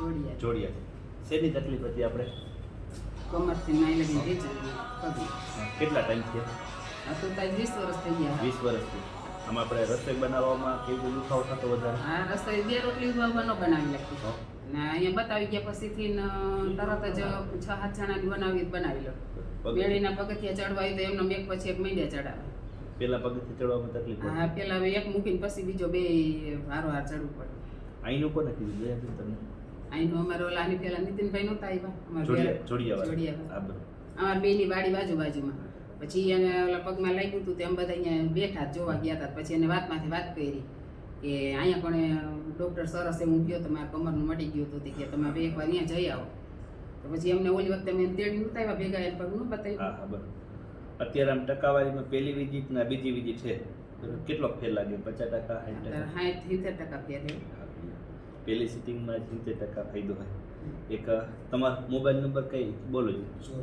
જોડિયા. જોડિયા. શેની તકલીફ હતી આપણે? કમરથી નાઈ લગી પગી. કેટલા ટાઈમ થયા? આ તો તાઈ વીસ વર્ષ થઈ ગયા. વીસ વર્ષથી આમાં આપણે રસોઈ બનાવવામાં કેવી રીતે દુખાવો થતો વધારે? હા રસોઈ બે રોટલી ઊભા બનાવી લખી? ને અહીંયા બતાવી ગયા પછીથી તરત જ છ સાત જણાની બનાવી બનાવી લો. બેડીના પગથિયા ચડવા હોય તો એમનો એક પછી એક મહિના ચડાવે. પેલા પગથી ચડવામાં તકલીફ હા પેલા એક મૂકીને પછી બીજો બે હારો હાર ચડવું પડે. અહીંનું કોને કીધું? દયાબેન તમને? અહીંનું અમારે આની પેલા નીતિનભાઈ નહોતા આવ્યા જોડિયા. જોડિયા અમારા બેની વાડી બાજુ બાજુમાં. પછી એને ઓલા પગમાં લાગ્યું હતું તેમ બધા અહીંયા બેઠા જોવા ગયા હતા પછી એને વાતમાંથી વાત કરી કે અહીંયા પણ ડૉક્ટર સરસ એવું ગયો મારા કમરનું મટી ગયું હતું તે કે તમે એક એકવાર અહીંયા જઈ આવો. તો પછી એમને ઓલી વખતે મેં તેડી ઉતાવ્યા ભેગા એ પગનું બતાવ્યું. અત્યારે આમ ટકાવારીમાં પહેલી વિઝિટ ને બીજી વિઝિટ છે. કેટલો ફેર લાગ્યો? પચાસ ટકા સાઠ ટકા? સાઠ સિત્તેર ટકા ફેર. પહેલી સિટિંગમાં સિત્તેર ટકા ફાયદો હોય. એક તમારો મોબાઈલ નંબર કઈ? બોલો છો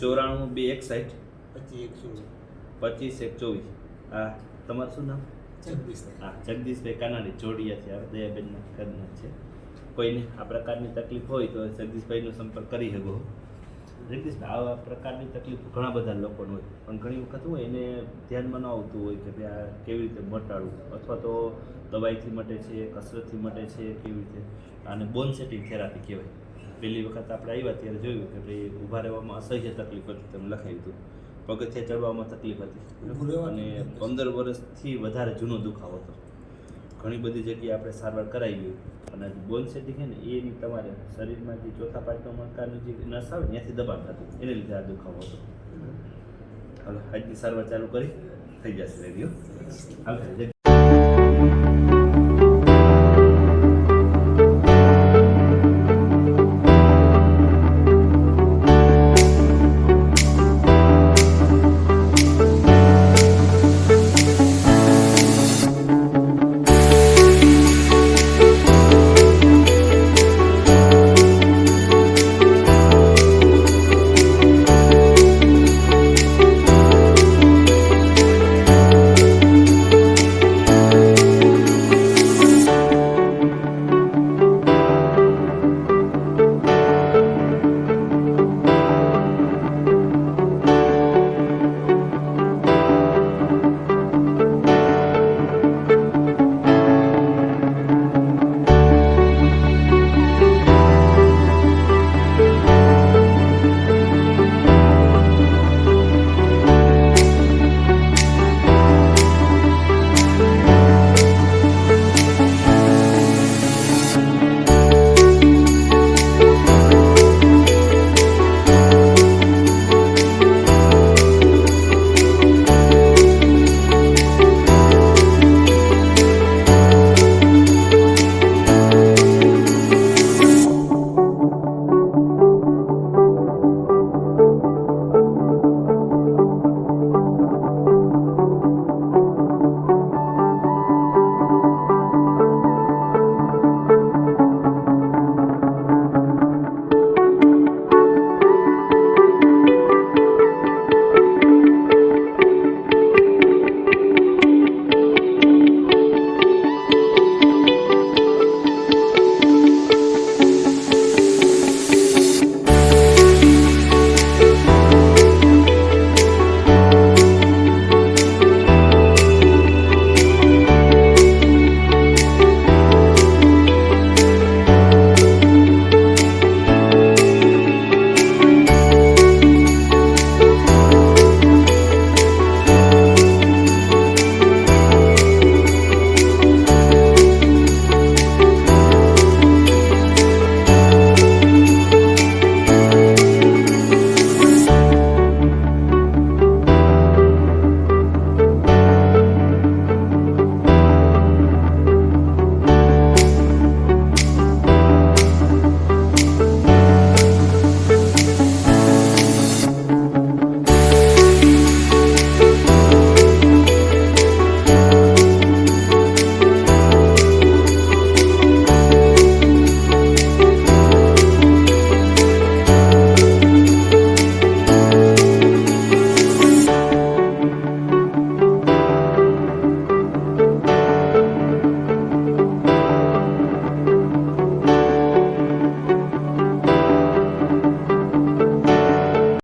ચોરાણું બે એક સાઈઠ. પચીસ એક ચોવીસ. હા તમારું શું નામ? હા જગદીશભાઈ કાનાણી જોડિયા છે. દયાબેનના ઘરના છે. કોઈને આ પ્રકારની તકલીફ હોય તો જગદીશભાઈનો સંપર્ક કરી શકો. જગદીશભાઈ આવા પ્રકારની તકલીફ ઘણા બધા લોકોને હોય. પણ ઘણી વખત હોય એને ધ્યાનમાં ન આવતું હોય કે ભાઈ આ કેવી રીતે મટાડવું? અથવા તો દવાઈથી મટે છે કસરતથી મટે છે કેવી રીતે? અને બોન સેટિંગ થેરાપી કહેવાય. પહેલી વખત આપણે આવ્યા ત્યારે જોયું કે ભાઈ ઊભા રહેવામાં અસહ્ય તકલીફ હતી તમે લખાવ્યું હતું. પગથિયા ચડવામાં તકલીફ હતી. અને પંદર વર્ષથી વધારે જૂનો દુખાવો હતો. ઘણી બધી જગ્યાએ આપણે સારવાર કરાવી અને બોન સેટિંગ છે ને એની તમારે શરીરમાં જે ચોથા પાંચમા મણકાનું જે નસ આવે ત્યાંથી દબાણ થતું એને લીધે આ દુખાવો હતો. હાલો આજની સારવાર ચાલુ કરી. થઈ જશે રેડિયો હાલ